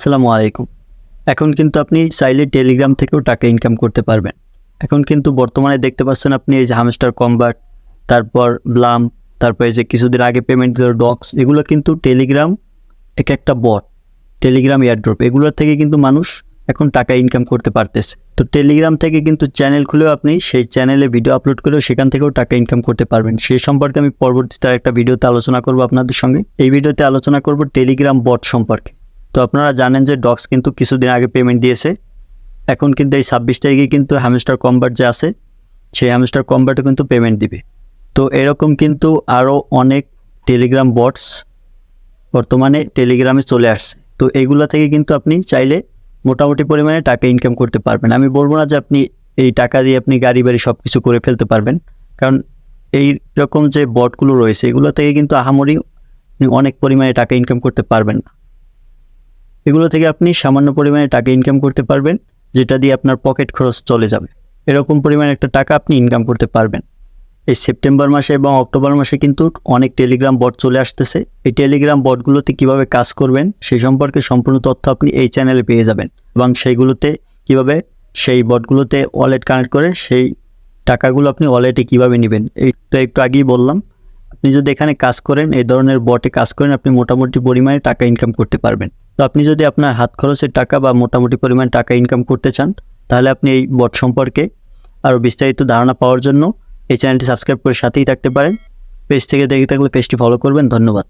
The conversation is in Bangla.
আসসালামু আলাইকুম। এখন কিন্তু আপনি চাইলে টেলিগ্রাম থেকেও টাকা ইনকাম করতে পারবেন। এখন কিন্তু বর্তমানে দেখতে পাচ্ছেন আপনি এই যে হামস্টার কম্বাট তারপর ব্লাম তারপর এই যে কিছুদিন আগে পেমেন্ট দিল ডক্স এগুলো কিন্তু টেলিগ্রাম এক একটা বট টেলিগ্রাম এয়ারড্রপ এগুলোর থেকে কিন্তু মানুষ এখন টাকা ইনকাম করতে পারতেছে। তো টেলিগ্রাম থেকে কিন্তু চ্যানেল খুলেও আপনি সেই চ্যানেলে ভিডিও আপলোড করেও সেখান থেকেও টাকা ইনকাম করতে পারবেন। সেই সম্পর্কে আমি পরবর্তীতে একটা ভিডিওতে আলোচনা করব আপনাদের সঙ্গে। এই ভিডিওতে আলোচনা করব টেলিগ্রাম বট সম্পর্কে। তো আপনারা জানেন যে ডক্স কিন্তু কিছুদিন আগে পেমেন্ট দিয়েছে। এখন কিন্তু এই ছাব্বিশ তারিখে কিন্তু হ্যামস্টার কম্বার্ট যে আছে, সেই হ্যামস্টার কম্বার্টও কিন্তু পেমেন্ট দিবে। তো এরকম কিন্তু আরও অনেক টেলিগ্রাম বটস বর্তমানে টেলিগ্রামে চলে আসছে। তো এইগুলো থেকে কিন্তু আপনি চাইলে মোটামুটি পরিমাণে টাকা ইনকাম করতে পারবেন। আমি বলব না যে আপনি এই টাকা দিয়ে আপনি গাড়ি বাড়ি সব কিছু করে ফেলতে পারবেন। কারণ এই রকম যে বটগুলো রয়েছে, এগুলো থেকে কিন্তু আহামরি অনেক পরিমাণে টাকা ইনকাম করতে পারবেন না। এগুলো থেকে আপনি সামান্য পরিমাণে টাকা ইনকাম করতে পারবেন, যেটা দিয়ে আপনার পকেট খরচ চলে যাবে। এরকম পরিমাণে একটা টাকা আপনি ইনকাম করতে পারবেন। এই সেপ্টেম্বর মাসে এবং অক্টোবর মাসে কিন্তু অনেক টেলিগ্রাম বট চলে আসতেছে। এই টেলিগ্রাম বটগুলোতে কীভাবে কাজ করবেন সেই সম্পর্কে সম্পূর্ণ তথ্য আপনি এই চ্যানেলে পেয়ে যাবেন এবং সেইগুলোতে কীভাবে সেই বটগুলোতে ওয়ালেট কানেক্ট করে সেই টাকাগুলো আপনি ওয়ালেটে কীভাবে নেবেন। এই তো একটু আগেই বললাম, আপনি যদি এখানে কাজ করেন, এই ধরনের বটে কাজ করেন, আপনি মোটামুটি পরিমাণে টাকা ইনকাম করতে পারবেন। তো আপনি যদি আপনার হাত খরচের টাকা বা মোটামুটি পরিমাণ টাকা ইনকাম করতে চান, তাহলে আপনি এই বট সম্পর্কে আরও বিস্তারিত ধারণা পাওয়ার জন্য এই চ্যানেলটি সাবস্ক্রাইব করে সাথেই থাকতে পারেন। পেজ থেকে দেখে থাকলে পেজটি ফলো করবেন। ধন্যবাদ।